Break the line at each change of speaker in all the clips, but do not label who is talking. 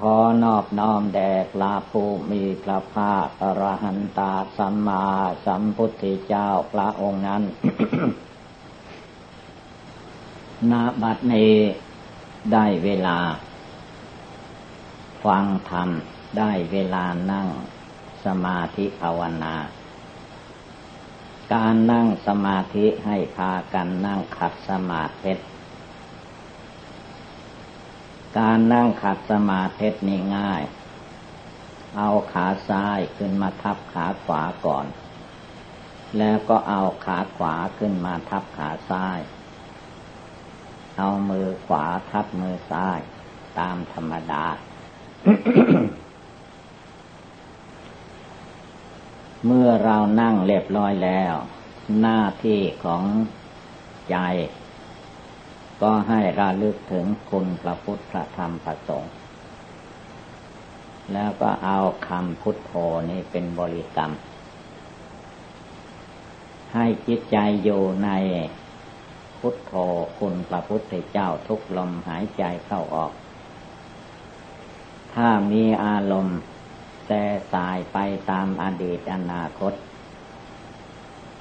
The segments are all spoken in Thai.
ขอนอบน้อมแด่พระผู้มีพระภาคอรหันตาสัมมาสัมพุทธเจ้าพระองค์นั้นนาบัดนี้ได้เวลา ฟังธรรมได้เวลานั่งสมาธิภาวนา การนั่งสมาธิให้พากันนั่งขัดสมาธิ การนั่งขัดสมาธินี่ง่าย เอาขาซ้ายขึ้นมาทับขาขวาก่อน แล้วก็เอาขาขวาขึ้นมาทับขาซ้าย เอามือขวาทับมือซ้าย ตามธรรมดา เมื่อเรานั่งเรียบร้อยแล้ว หน้าที่ของใจ ก็ให้ระลึกถึงคุณพระพุทธพระธรรมพระสงฆ์แล้วก็เอาคำพุทโธนี้เป็นบริกรรม ให้จิตใจอยู่ในพุทโธคุณพระพุทธเจ้าทุกลมหายใจเข้าออก ถ้ามีอารมณ์แต่สายไปตามอดีตอนาคต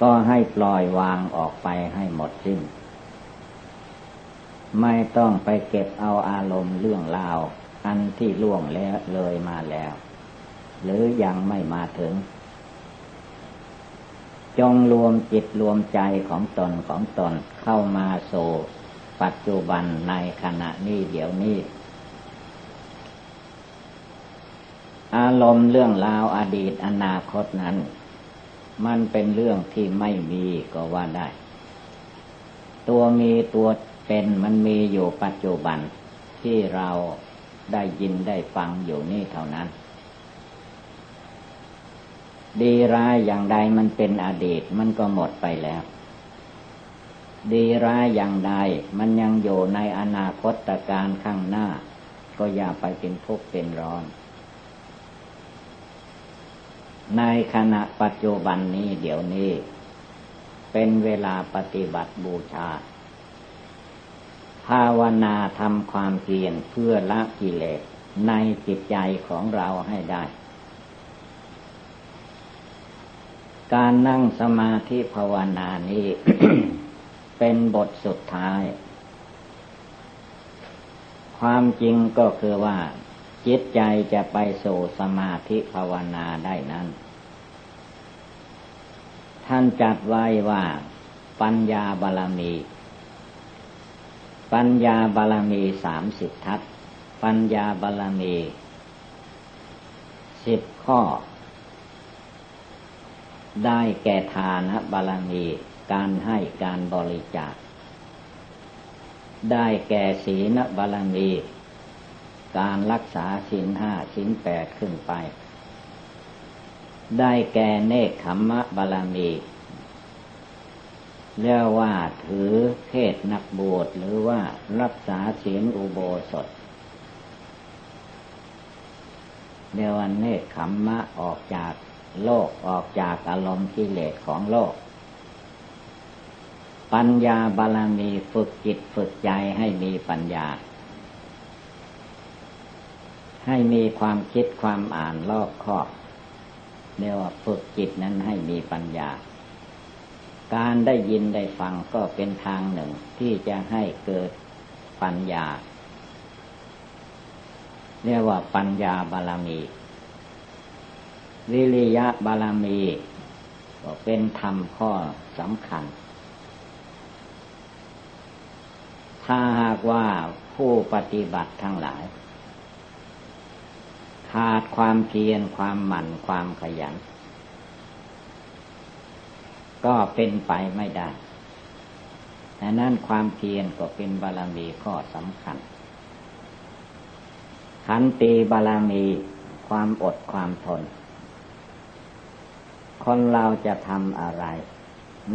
ก็ให้ปล่อยวางออกไปให้หมดสิ้น ไม่ต้องไปเก็บเอาอารมณ์เรื่องราว อันที่ล่วงแล้วเลยมาแล้ว หรือยังไม่มาถึง จงรวมจิตรวมใจของตนของตนเข้ามาโซปัจจุบันในขณะนี้เดี๋ยวนี้ อารมณ์เรื่องราวอดีตอนาคตนั้น มันเป็นเรื่องที่ไม่มีก็ว่าได้ ตัวมีตัว เป็นมันมีอยู่ปัจจุบันที่เราได้ยินได้ฟังอยู่นี่เท่านั้น ดีร้ายอย่างใดมันเป็นอดีตมันก็หมดไปแล้ว ดีร้ายอย่างใดมันยังอยู่ในอนาคตการข้างหน้า ก็อย่าไปเป็นทุกข์เป็นร้อน ในขณะปัจจุบันนี้เดี๋ยวนี้ เป็นเวลาปฏิบัติบูชา ภาวนาทำความเพียรเพื่อละกิเลสในจิตใจของเราให้ได้ การนั่งสมาธิภาวนานี้ เป็นบทสุดท้าย ความจริงก็คือว่า จิตใจจะไปสู่สมาธิภาวนาได้นั้น ท่านจัดไว้ว่าปัญญาบาลมี ปัญญาบารมีสามสิบทัศปัญญาบารมีสิบข้อ ได้แก่ทานบารมีการให้การบริจาค ได้แก่ศีลบารมี การรักษาศีลห้าศีลแปดขึ้นไป ได้แก่เนคขมมะบารมี เรียกว่าถือเพศนักบวชหรือว่ารักษาศีลอุโบสถเรียกว่าเนคขมมะออกจากโลกออกจากอารมณ์กิเลสของโลก ปัญญาบาลมีฝึกจิตฝึกใจให้มีปัญญา ให้มีความคิดความอ่านรอบคอบเรียกว่าฝึกจิตนั้นให้มีปัญญา การได้ยินได้ฟังก็เป็นทางหนึ่งที่จะให้เกิดปัญญา เรียกว่าปัญญาบาลมีวิริยะบาลมีก็เป็นธรรมข้อสำคัญ ถ้าหากว่าผู้ปฏิบัติทั้งหลาย ขาดความเพียรความหมั่นความขยัน ก็เป็นไปไม่ได้ดังนั้นความเพียรก็เป็นบารมีข้อสำคัญ ขันตีบารมีความอดความทน คนเราจะทำอะไร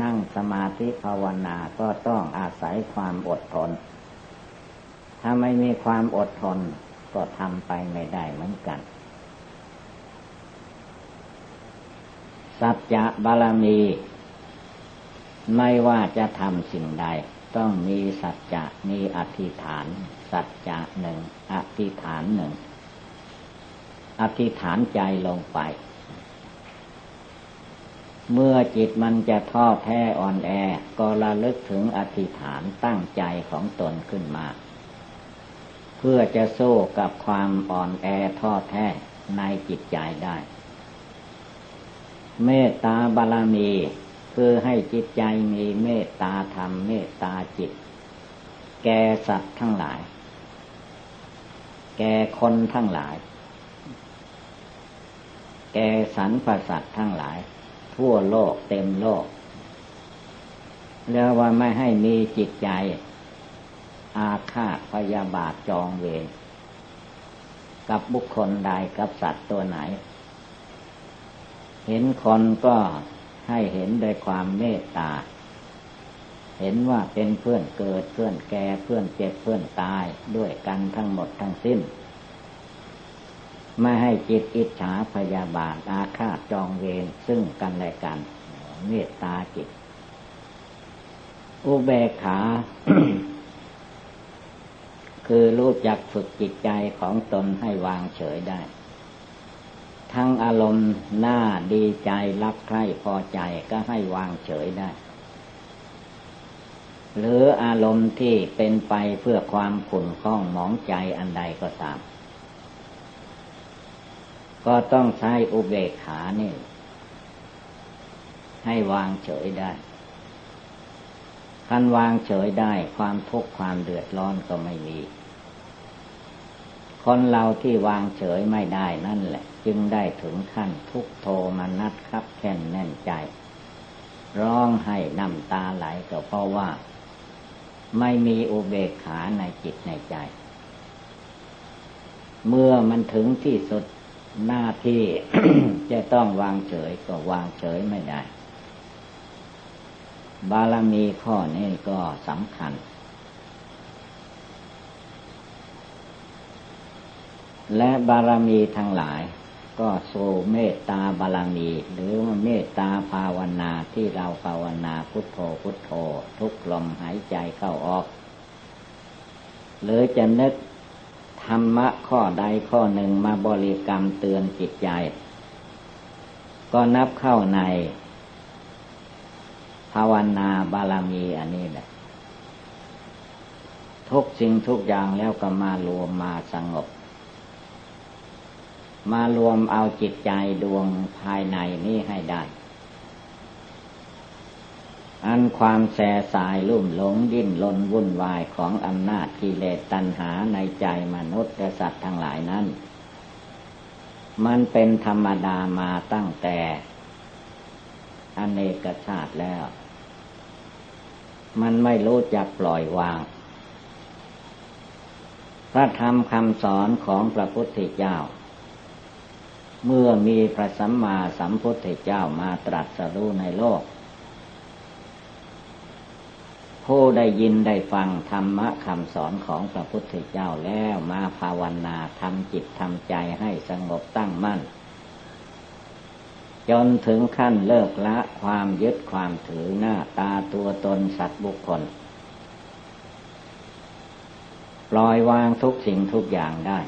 นั่งสมาธิภาวนาก็ต้องอาศัยความอดทน ถ้าไม่มีความอดทนก็ทำไปไม่ได้เหมือนกัน สัจจะบารมี ไม่ว่าจะทำสิ่งใด ต้องมีสัจจะมีอธิษฐาน สัจจะหนึ่งอธิษฐานหนึ่งอธิษฐานใจลงไป เมื่อจิตมันจะท้อแท้อ่อนแอ ก็ระลึกถึงอธิษฐานตั้งใจของตนขึ้นมา เพื่อจะสู้กับความอ่อนแอท้อแท้ในจิตใจได้ เมตตาบารมี คือให้จิตใจมีเมตตาธรรมเมตตาจิต แก่สัตว์ทั้งหลาย แก่คนทั้งหลาย แก่สรรพสัตว์ทั้งหลาย ทั่วโลกเต็มโลกเรียกว่าไม่ให้มีจิตใจ อาฆาตพยาบาทจองเวรกับบุคคลใดกับสัตว์ตัวไหน เห็นคนก็ ให้เห็นโดยความเมตตา เห็นว่าเป็นเพื่อนเกิดเพื่อนแก่เพื่อนเจ็บเพื่อนตายด้วยกันทั้งหมดทั้งสิ้น ไม่ให้จิตอิจฉาพยาบาทอาฆาตจองเวรซึ่งกันและกัน เมตตาจิต อุเบกขาคือรู้จักฝึกจิตใจของตนให้วางเฉยได้ ทั้งอารมณ์หน้าดีใจรักใคร่พอใจก็ให้วางเฉยได้ หรืออารมณ์ที่เป็นไปเพื่อความขุ่นข้องหมองใจอันใดก็ตาม ก็ต้องใช้อุเบกขานี่ ให้วางเฉยได้คันวางเฉยได้ความทุกข์ความเดือดร้อนก็ไม่มี คนเราที่วางเฉยไม่ได้นั่นแหละ จึงได้ถึงขั้นทุกโทมานัดครับแค่นแน่นใจ ร้องให้น้ำตาไหลก็เพราะว่า ไม่มีอุเบกขาในจิตในใจ เมื่อมันถึงที่สุดหน้าที่จะต้องวางเฉยก็วางเฉยไม่ได้ บารมีข้อนี้ก็สำคัญ และบารมีทั้งหลาย ก็โซเมตตาบารมี หรือว่าเมตตาภาวนาที่เราภาวนาพุทโธพุทโธ ทุกลมหายใจเข้าออก หรือจะนึกธรรมะข้อใดข้อหนึ่งมาบริกรรมเตือนจิตใจ ก็นับเข้าใน ภาวนาบารมีอันนี้แหละทุกสิ่งทุกอย่างแล้วก็มารวมมาสงบ มารวมเอาจิตใจดวงภายในนี้ให้ได้ อันความแสสายลุ่มหลงดิ้นรนวุ่นวายของอำนาจกิเลสตัณหาในใจมนุษย์และสัตว์ทั้งหลายนั้น มันเป็นธรรมดามาตั้งแต่อเนกชาติแล้ว มันไม่รู้จักปล่อยวาง พระธรรมคำสอนของพระพุทธเจ้า เมื่อมีพระสัมมาสัมพุทธเจ้ามาตรัสรู้ในโลก ผู้ได้ยินได้ฟังธรรมะคำสอนของพระพุทธเจ้าแล้วมาภาวนาทำจิตทำใจให้สงบตั้งมั่น จนถึงขั้นเลิกละความยึดความถือหน้าตาตัวตนสัตว์บุคคล ปล่อยวางทุกสิ่งทุกอย่างได้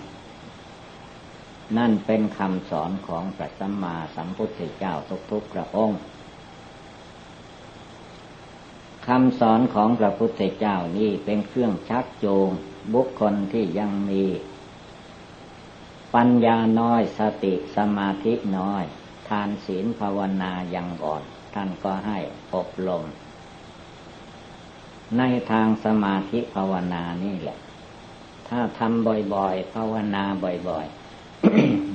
นั่นเป็นคำสอนของพระสัมมาสัมพุทธเจ้าทุกๆพระองค์คำสอนของพระพุทธเจ้านี่เป็นเครื่องชักจูงบุคคลที่ยังมี ปัญญาน้อยสติสมาธิน้อย ทานศีลภาวนายังอ่อน ท่านก็ให้อบรมในทางสมาธิภาวนานี่แหละ ถ้าทำบ่อยๆ ภาวนาบ่อยๆ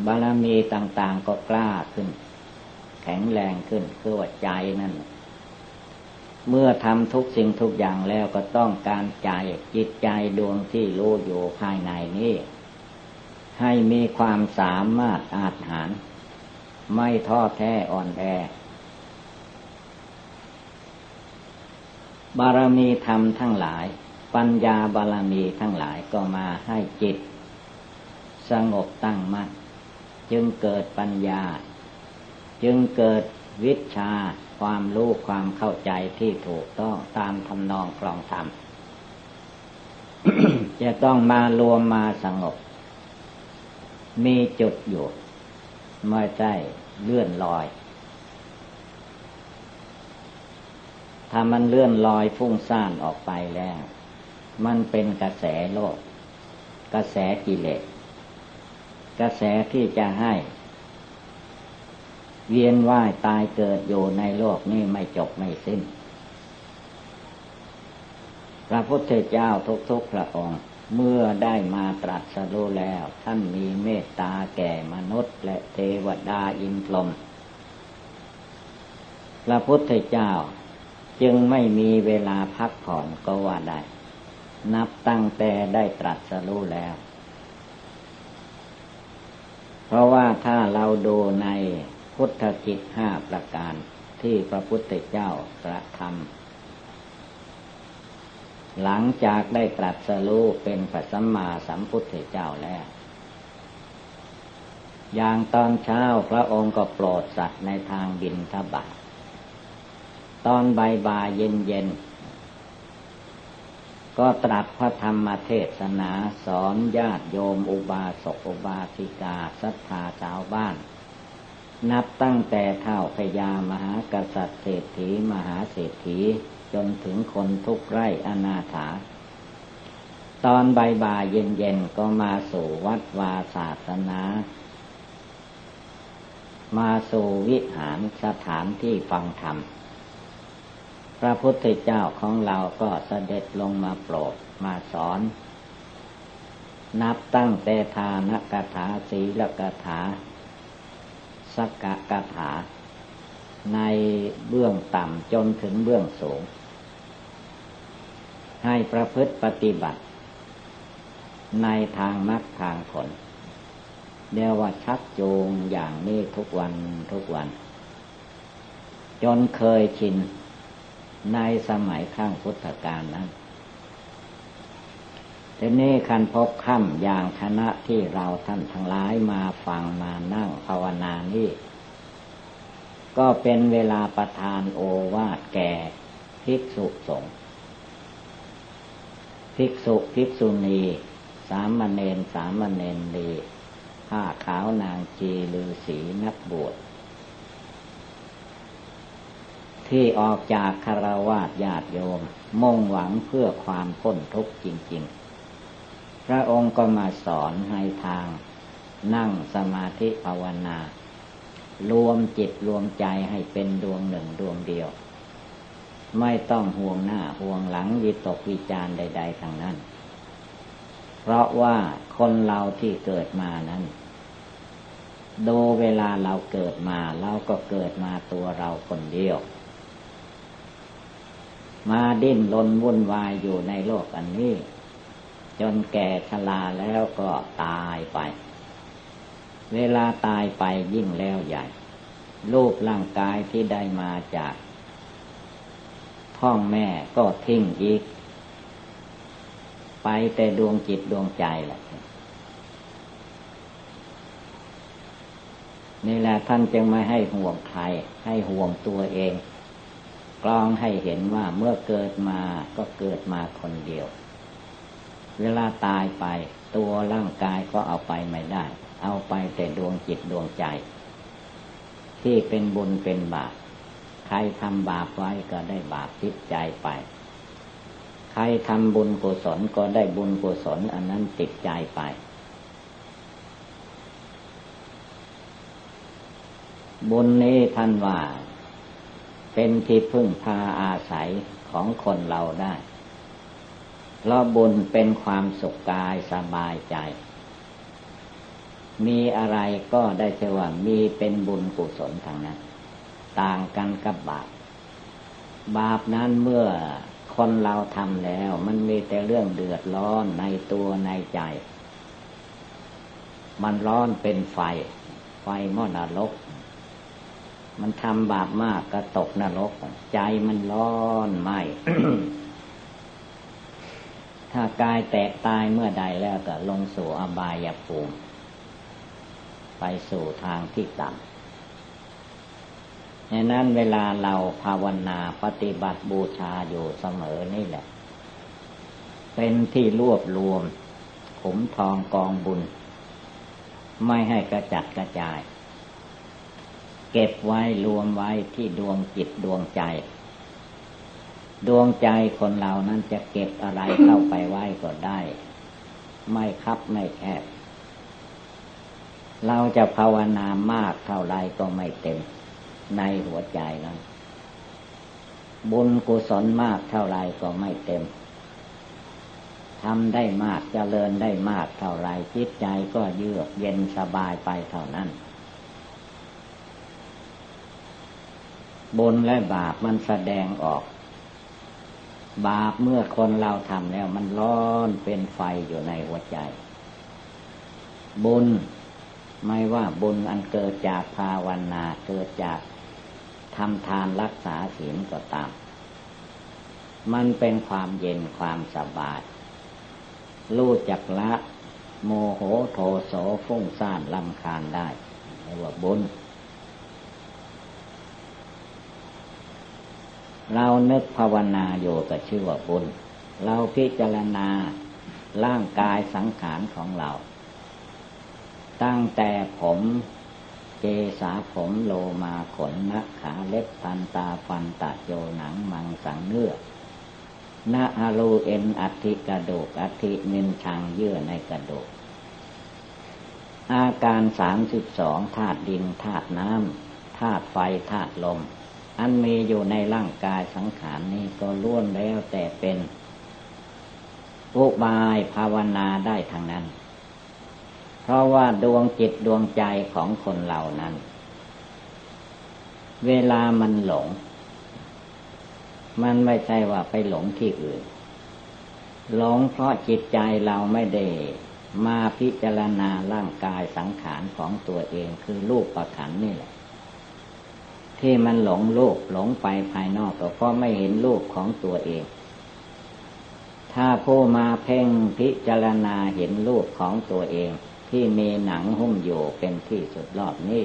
บารมีต่าง ๆ ก็กล้าขึ้น แข็งแรงขึ้นคือว่าใจนั่น เมื่อทำทุกสิ่งทุกอย่างแล้วก็ต้องการใจจิตใจดวงที่รู้อยู่ภายในนี้ ให้มีความสามารถอาจหาร ไม่ท้อแท้อ่อนแอบารมีธรรมทั้งหลาย ปัญญาบารมีทั้งหลายก็มาให้จิต สงบตั้งมั่นจึงเกิดปัญญา จึงเกิดวิชาความรู้ความเข้าใจที่ถูกต้องตามทำนองครองธรรมจะต้องมารวมมาสงบ มีจุดอยู่ไม่ใช่เลื่อนลอย ถ้ามันเลื่อนลอยฟุ้งซ่านออกไปแล้ว มันเป็นกระแสโลก กระแสกิเลส กระแสที่จะให้ เวียนว่ายตายเกิดอยู่ในโลกนี้ไม่จบไม่สิ้น พระพุทธเจ้าทุกๆพระองค์ เมื่อได้มาตรัสรู้แล้ว ท่านมีเมตตาแก่มนุษย์ และเทวดาอินพรหมพระพุทธเจ้าจึงไม่มีเวลาพักผ่อนก็ว่าได้ นับตั้งแต่ได้ตรัสรู้แล้ว ราะว่าถ้าเราดูในพุทธกิจห้าประการที่พระพุทธเจ้ากระทำหลังจากได้ตรัสรู้เป็นพระสัมมาสัมพุทธเจ้าแล้ว อย่างตอนเช้าพระองค์ก็โปรดสัตว์ในทางบินทบาทตอนบ่ายบ่ายเย็นเย็น ก็ตรัสพระธรรมเทศนาสอนญาติโยมอุบาสกอุบาสิกาศรัทธาชาวบ้าน นับตั้งแต่เท่าพญามหากษัตริย์เศรษฐีมหาเศรษฐีจนถึงคนทุกไร่อนาถา ตอนใบบ่ายเย็นเย็นก็มาสู่วัดวาศาสนา มาสู่วิหารสถานที่ฟังธรรม พระพุทธเจ้าของเราก็เสด็จลงมาโปรดมาสอน นับตั้งแต่ทานกถาศีลกถาสกกกถา ในเบื้องต่ำจนถึงเบื้องสูง ให้ประพฤติปฏิบัติ ในทางมรรคทางผลเรียกว่าชักจูงอย่างนี้ทุกวันทุกวัน จนเคยชิน ในสมัยข้างพุทธกาลนั้นทีนี้คันพบค่ำอย่างคณะที่เราท่านทั้งหลายมาฟังมานั่งภาวนานี่ ก็เป็นเวลาประทานโอวาทแก่ภิกษุสงฆ์ภิกษุภิกษุณี สามเณรสามเณรดีผ้าขาวนางจีลือสีนักบวช ที่ออกจากคารวาสญาติโยม มุ่งหวังเพื่อความพ้นทุกข์จริง ๆ พระองค์ก็มาสอนให้ทาง นั่งสมาธิภาวนารวมจิตรวมใจให้เป็นดวงหนึ่งดวงเดียว ไม่ต้องห่วงหน้าห่วงหลังวิตกวิจารใด ๆทางนั้น เพราะว่าคนเราที่เกิดมานั้นดูเวลาเราเกิดมาเราก็เกิดมาตัวเราคนเดียว มาดิ้นรนวุ่นวายอยู่ในโลกอันนี้ จนแก่ชราแล้วก็ตายไป เวลาตายไปยิ่งแล้วใหญ่ รูปร่างกายที่ได้มาจากท้องแม่ก็ทิ้งอีก ไปแต่ดวงจิตดวงใจแหละนี่แหละท่านจึงไม่ให้ห่วงใคร ให้ห่วงตัวเอง กลองให้เห็นว่าเมื่อเกิดมาก็เกิดมาคนเดียว เวลาตายไปตัวร่างกายก็เอาไปไม่ได้ เอาไปแต่ดวงจิตดวงใจ ที่เป็นบุญเป็นบาปใครทำบาปไว้ก็ได้บาปติดใจไป ใครทำบุญกุศลก็ได้บุญกุศลอันนั้นติดใจไป บุญนี้ท่านว่า เป็นที่พึ่งพาอาศัยของคนเราได้เพราะบุญเป็นความสุขกายสบายใจ มีอะไรก็ได้เชื่อว่ามีเป็นบุญกุศลทางนั้น ต่างกันกับบาป บาปนั้นเมื่อคนเราทำแล้ว มันมีแต่เรื่องเดือดร้อนในตัวในใจ มันร้อนเป็นไฟ ไฟมอดนรก มันทำบาปมากก็ตกนรก ใจมันร้อนไหมถ้ากายแตกตายเมื่อใดแล้วก็ลงสู่อบายภูมิ ไปสู่ทางที่ต่ำดังนั้นเวลาเราภาวนาปฏิบัติบูชาอยู่เสมอนี่แหละ เป็นที่รวบรวมขุมทองกองบุญ ไม่ให้กระจัดกระจาย เก็บไว้รวมไว้ที่ดวงจิตดวงใจ ดวงใจคนเรานั้นจะเก็บอะไรเข้าไปไว้ก็ได้ ไม่คับไม่แคบ เราจะภาวนามากเท่าไรก็ไม่เต็ม ในหัวใจนั้นบุญกุศลมากเท่าไรก็ไม่เต็มทำได้มากจเจริญได้มากเท่าไรจิตใจก็เยือกเย็นสบายไปเท่านั้น บุญและบาปมันแสดงออก บาปเมื่อคนเราทำแล้ว มันร้อนเป็นไฟอยู่ในหัวใจ บุญไม่ว่าบุญอันเกิดจากภาวนาเกิดจากทำทานรักษาศีลก็ตาม มันเป็นความเย็นความสบายรู้จักละ โมโหโทโสฟุ้งซ่านลำคาญได้เรียกว่าบุญ เรานึกภาวนาอยู่ก็ชื่อว่าบุญ เราพิจารณาร่างกายสังขารของเรา ตั้งแต่ผมเจสาผมโลมาขนนักขาเล็บพันตาฟันตะโยหนังมังสังเนื้อนาอารูเอ็นอัติกระดูกอัติมินชังเยื่อในกระดูกอาการสามสิบสองธาตุดินธาตุน้ำธาตุไฟธาตุลม อันมีอยู่ในร่างกายสังขารนี้ก็ล้วนแล้วแต่เป็นอุบายภาวนาได้ทางนั้น เพราะว่าดวงจิตดวงใจของคนเหล่านั้น เวลามันหลง มันไม่ใช่ว่าไปหลงที่อื่น หลงเพราะจิตใจเราไม่ได้มาพิจารณาร่างกายสังขารของตัวเองคือรูปประขันนี่แหละ ที่มันหลงรูปหลงไปภายนอกก็เพราะไม่เห็นรูปของตัวเอง ถ้าผู้มาเพ่งพิจารณาเห็นรูปของตัวเอง ที่มีหนังหุ้มอยู่เป็นที่สุดรอบนี้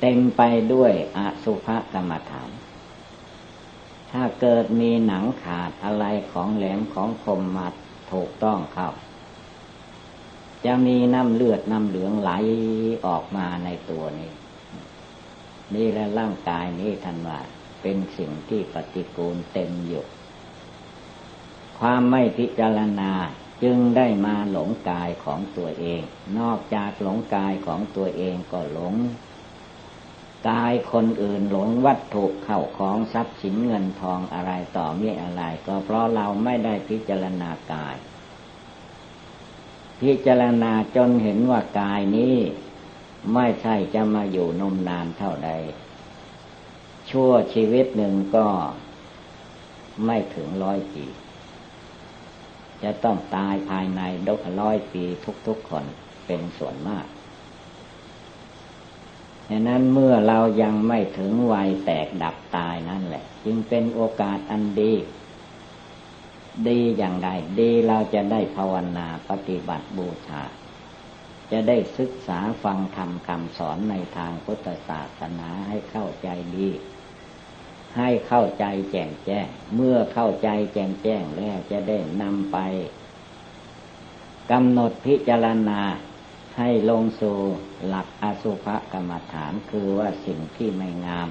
เต็มไปด้วยอสุภกรรมฐาน ถ้าเกิดมีหนังขาดอะไรของแหลมของคมมาถูกต้องเข้าจะมีน้ำเลือดน้ำเหลืองไหลออกมาในตัวนี้ นี่และร่างกายนี้ท่านว่าเป็นสิ่งที่ปฏิกูลเต็มอยู่ ความไม่พิจารณาจึงได้มาหลงกายของตัวเอง นอกจากหลงกายของตัวเองก็หลง กายคนอื่นหลงวัตถุเข้าของทรัพย์สินเงินทองอะไรต่อมีอะไร ก็เพราะเราไม่ได้พิจารณากาย พิจารณาจนเห็นว่ากายนี้ ไม่ใช่จะมาอยู่นมนานเท่าใด ชั่วชีวิตหนึ่งก็ไม่ถึงร้อยปี จะต้องตายภายในดกร้อยปีทุกๆคนเป็นส่วนมากฉะนั้นเมื่อเรายังไม่ถึงวัยแตกดับตายนั่นแหละ จึงเป็นโอกาสอันดี ดีอย่างใดดีเราจะได้ภาวนาปฏิบัติบูชา จะได้ศึกษาฟังธรรมคำสอนในทางพุทธศาสนาให้เข้าใจดี ให้เข้าใจแจ่มแจ้ง เมื่อเข้าใจแจ่มแจ้งแล้วจะได้นำไปกำหนดพิจารณาให้ลงสู่หลักอสุภกรรมฐานคือว่าสิ่งที่ไม่งาม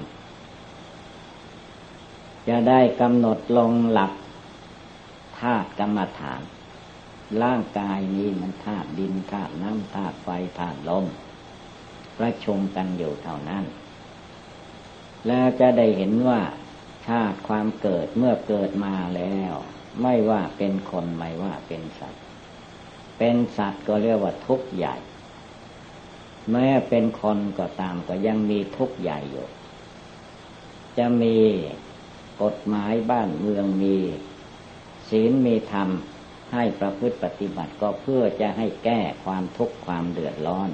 จะได้กำหนดลงหลักธาตุกรรมฐาน ร่างกายนี้มันธาตุดินธาตุน้ำธาตุไฟธาตุลมประชุมกันอยู่เท่านั้น แล้วจะได้เห็นว่าชาติความเกิดเมื่อเกิดมาแล้ว ไม่ว่าเป็นคนไม่ว่าเป็นสัตว์ เป็นสัตว์ก็เรียกว่าทุกข์ใหญ่ แม้เป็นคนก็ตามก็ยังมีทุกข์ใหญ่อยู่ จะมีกฎหมายบ้านเมืองมี ศีลมีธรรม ให้ประพฤติปฏิบัติก็เพื่อจะให้แก้ความทุกข์ความเดือดร้อน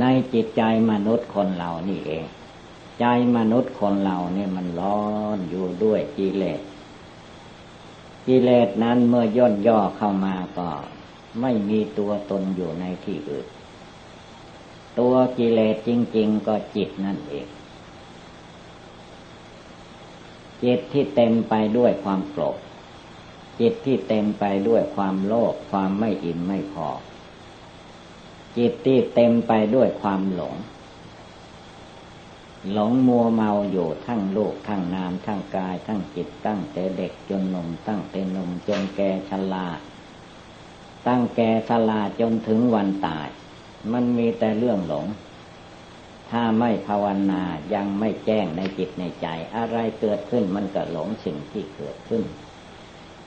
ในจิตใจมนุษย์คนเรานี่เอง ใจมนุษย์คนเราเนี่ยมันร้อนอยู่ด้วยกิเลสกิเลสนั้นเมื่อย่นย่อเข้ามาก็ไม่มีตัวตนอยู่ในที่อื่น ตัวกิเลสจริง ๆ ก็จิตนั่นเอง จิตที่เต็มไปด้วยความโกรธ จิตที่เต็มไปด้วยความโลภความไม่อิ่มไม่พอ จิตที่เต็มไปด้วยความหลง หลงมัวเมาอยู่ทั้งโลกทั้งนามทั้งกาย ทั้งจิตตั้งแต่เด็กจนหนุ่มตั้งแต่หนุ่มจนแก่ชราตั้งแก่ชราจนถึงวันตาย มันมีแต่เรื่องหลง ถ้าไม่ภาวนายังไม่แจ้งในจิตในใจ อะไรเกิดขึ้นมันก็หลงสิ่งที่เกิดขึ้น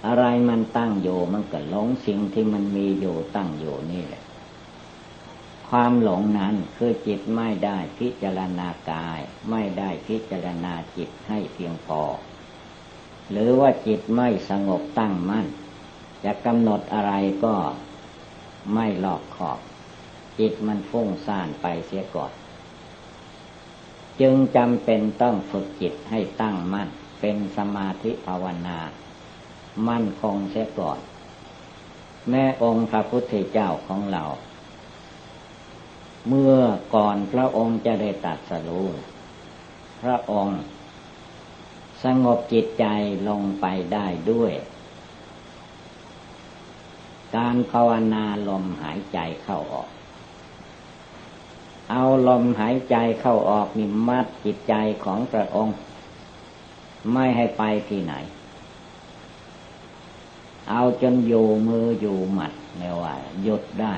อะไรมันตั้งอยู่มันก็หลงสิ่งที่มันมีอยู่ตั้งอยู่นี่แหละ ความหลงนั้นคือจิตไม่ได้พิจารณากาย ไม่ได้พิจารณาจิตให้เพียงพอ หรือว่าจิตไม่สงบตั้งมั่น จะกำหนดอะไรก็ไม่หลอกขอบ จิตมันฟุ้งซ่านไปเสียก่อน จึงจำเป็นต้องฝึกจิตให้ตั้งมั่น เป็นสมาธิภาวนา มั่นคงเสียก่อน แม่องค์พระพุทธเจ้าของเรา เมื่อก่อนพระองค์จะได้ตัดสรู้พระองค์ สงบจิตใจลงไปได้ด้วย การภาวนาลมหายใจเข้าออก เอาลมหายใจเข้าออกนี่มัดจิตใจของพระองค์ ไม่ให้ไปที่ไหน เอาจนอยู่มืออยู่หมัดเรียว่าหยุดได้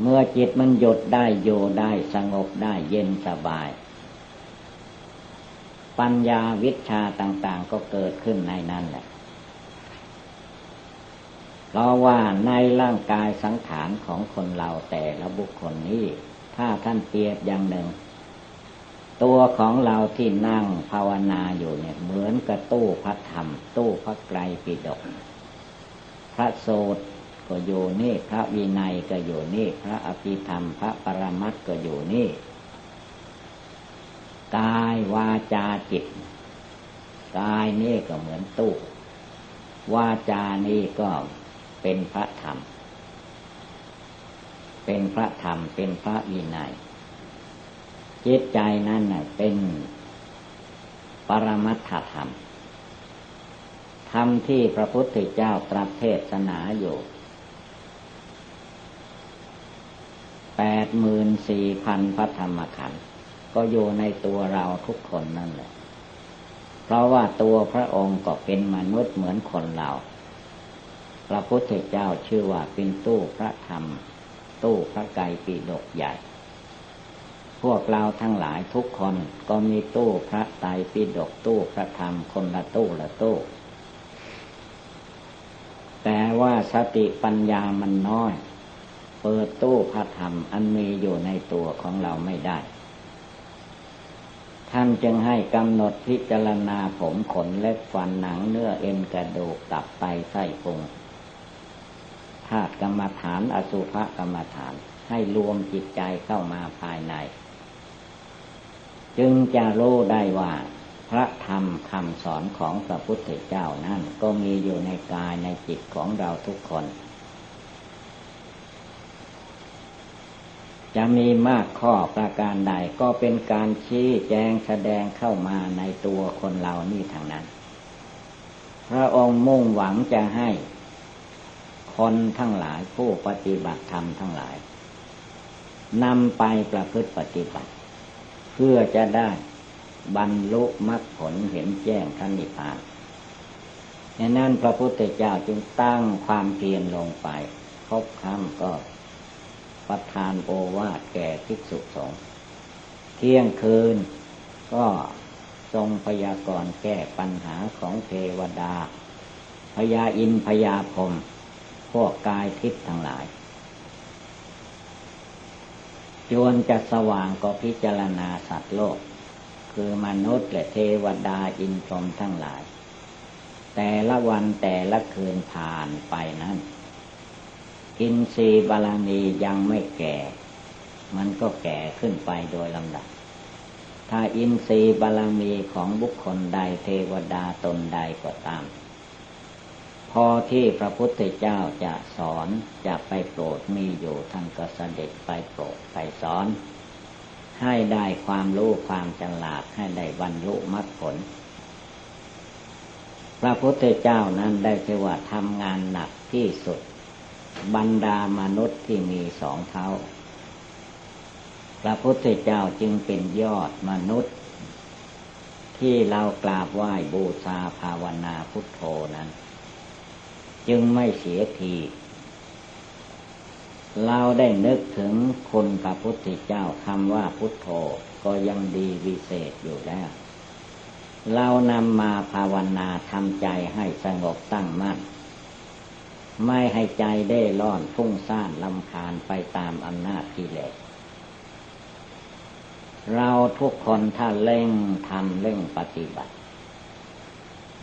เมื่อจิตมันหยุดได้อยู่ได้สงบได้เย็นสบาย ปัญญาวิชาต่าง ๆ ก็เกิดขึ้นในนั้นแหละเพราะว่าในร่างกายสังขารของคนเราแต่ละบุคคลนี้ ถ้าท่านเปรียบอย่างหนึ่ง ตัวของเราที่นั่งภาวนาอยู่เนี่ย เหมือนกับตู้พระธรรม ตู้พระไกรปิฎกพระโสดก็อยู่นี่พระวินัยก็อยู่นี่ พระอภิธรรม พระปรมัตก็อยู่นี่กายวาจาจิตกายนี่ก็เหมือนตู้วาจานี่ก็เป็นพระธรรม เป็นพระธรรมเป็นพระวินัย จิตใจนั้นเป็นปรมัตถธรรม ธรรมที่พระพุทธเจ้าตรัสเทศนาอยู่แปดหมื่นสี่พันพระธรรมขันธ์ก็อยู่ในตัวเราทุกคนนั่นแหละ เพราะว่าตัวพระองค์ก็เป็นมนุษย์เหมือนคนเรา พระพุทธเจ้าชื่อว่าเป็นตู้พระธรรม ตู้พระไกรปิฎกใหญ่ พวกเราทั้งหลายทุกคนก็มีตู้พระไตรปิฎกตู้พระธรรมคนละตู้ละตู้ แต่ว่าสติปัญญามันน้อย เปิดตู้พระธรรมอันมีอยู่ในตัวของเราไม่ได้ ท่านจึงให้กำหนดพิจารณาผมขนเล็บฟันหนังเนื้อเอ็นกระดูกตับไตไส้พุงธาตุกรรมฐานอสุภกรรมฐานให้รวมจิตใจเข้ามาภายใน จึงจะรู้ได้ว่า พระธรรมคำสอนของพระพุทธเจ้านั่นก็มีอยู่ในกายในจิตของเราทุกคน จะมีมากข้อประการใดก็เป็นการชี้แจงแสดงเข้ามาในตัวคนเรานี่ทางนั้น พระองค์มุ่งหวังจะให้ คนทั้งหลายผู้ปฏิบัติธรรมทั้งหลายนำไปประพฤติปฏิบัติ เพื่อจะได้บรรลุมรรคผลเห็นแจ้งทันนิพพานดังนั้นพระพุทธเจ้าจึงตั้งความเพียรลงไปครบคำก็ประทานโอวาทแก่ภิกษุสงฆ์เที่ยงคืนก็ทรงพยากรณ์แก้ปัญหาของเทวดาพยาอินพยาพรมพวกกายทิพย์ทั้งหลาย จนจะสว่างก็พิจารณาสัตว์โลก คือมนุษย์และเทวดาอินทรมทั้งหลาย แต่ละวันแต่ละคืนผ่านไปนั้น อินทรีย์บาลมียังไม่แก่ มันก็แก่ขึ้นไปโดยลำดับ ถ้าอินทรีย์บารมีของบุคคลใดเทวดาตนใดก็ตาม พอที่พระพุทธเจ้าจะสอนจะไปโปรดมีอยู่ท่านก็เสด็จไปโปรดไปสอน ให้ได้ความรู้ความฉลาดให้ได้บรรลุมรรคผล พระพุทธเจ้านั้นได้ชื่อว่าทำงานหนักที่สุด บรรดามนุษย์ที่มีสองเท้า พระพุทธเจ้าจึงเป็นยอดมนุษย์ ที่เรากราบไหว้บูชาภาวนาพุทโธนั้น จึงไม่เสียที เราได้นึกถึงคุณพระพุทธเจ้าคำว่าพุทโธก็ยังดีวิเศษอยู่แล้ว เรานำมาภาวนาทำใจให้สงบตั้งมั่น ไม่ให้ใจได้ร่อนฟุ้งซ่านลำคาญไปตามอำนาจกิเลสเราทุกคนถ้าเร่งทำเร่งปฏิบัติ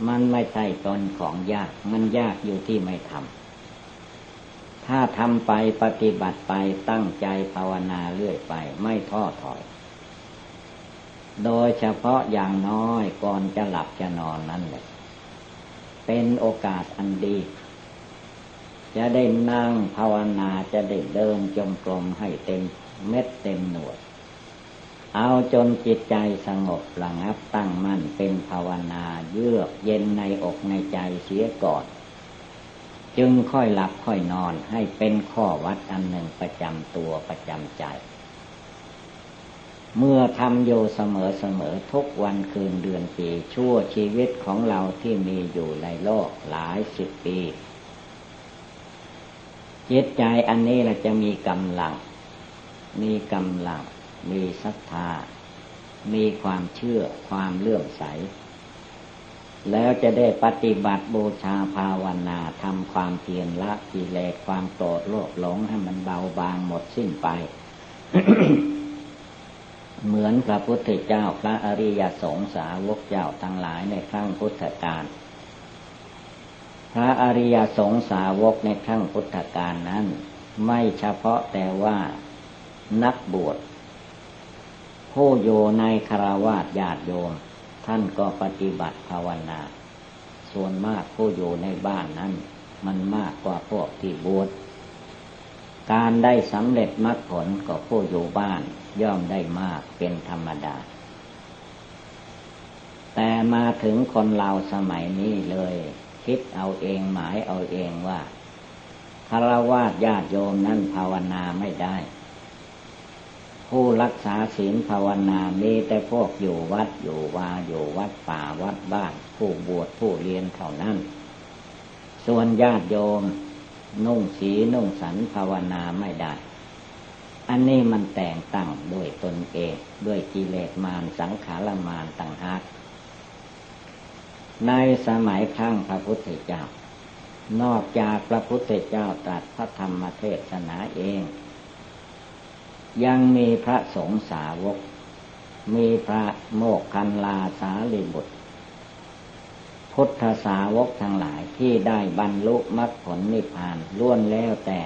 มันไม่ใช่ตนของยาก มันยากอยู่ที่ไม่ทำถ้าทำไปปฏิบัติไปตั้งใจภาวนาเรื่อยไป ไม่ท้อถอย โดยเฉพาะอย่างน้อยก่อนจะหลับจะนอนนั่นแหละเป็นโอกาสอันดีจะได้นั่งภาวนาจะได้เดินจงกรมให้เต็มเม็ดเต็มหน่วย เอาจนจิตใจสงบระงับตั้งมั่นเป็นภาวนาเยือกเย็นในอกในใจเสียก่อน จึงค่อยหลับค่อยนอนให้เป็นข้อวัดอันหนึ่งประจำตัวประจำใจ เมื่อทำอยู่เสมอเสมอทุกวันคืนเดือนปีชั่วชีวิตของเราที่มีอยู่ในโลกหลายสิบปีจิตใจอันนี้เราจะมีกำลัง มีกำลัง มีศรัทธา มีความเชื่อความเลื่อมใส แล้วจะได้ปฏิบัติบูชาภาวนาทำความเพียรละกิเลสความโกรธโลภหลงให้มันเบาบางหมดสิ้นไป เหมือนพระพุทธเจ้าพระอริยสงสาวกเจ้าทั้งหลายในครั้งพุทธกาลพระอริยสงสาวกในครั้งพุทธกาลนั้น ไม่เฉพาะแต่ว่านักบวช ผู้อยู่ในคารวาสญาติโยมท่านก็ปฏิบัติภาวนา ส่วนมากผู้อยู่ในบ้านนั้น มันมากกว่าพวกที่บวชการได้สำเร็จมรรคผลก็ผู้อยู่บ้านย่อมได้มากเป็นธรรมดา แต่มาถึงคนเราสมัยนี้เลย คิดเอาเองหมายเอาเองว่าคารวะญาติโยมนั้นภาวนาไม่ได้ ผู้รักษาศีลภาวนามีแต่พวกอยู่วัดอยู่วาอยู่วัดป่าวัดบ้าน ผู้บวชผู้เรียนเท่านั้น ส่วนญาติโยม นุ่งสีนุ่งสันภาวนาไม่ได้ อันนี้มันแต่งตั้งด้วยตนเองด้วยกิเลสมารสังขารมารต่างหากในสมัยครั้งพระพุทธเจ้า นอกจากพระพุทธเจ้าตรัสพระธรรมเทศนาเอง ยังมีพระสงฆ์สาวก มีพระโมกคันลาสาลีบุตร พุทธสาวกทั้งหลายที่ได้บรรลุมรรคผลนิพพานล้วนแล้วแต่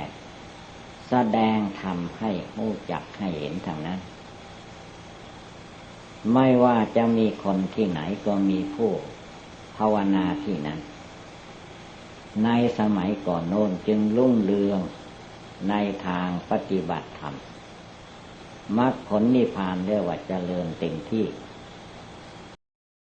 แสดงธรรมให้หูจักให้เห็นทางนั้น ไม่ว่าจะมีคนที่ไหนก็มีผู้ภาวนาที่นั้น ในสมัยก่อนโน้นจึงรุ่งเรืองในทางปฏิบัติธรรม มรรคผลนิพพานเรียกว่าเจริญเต็มที่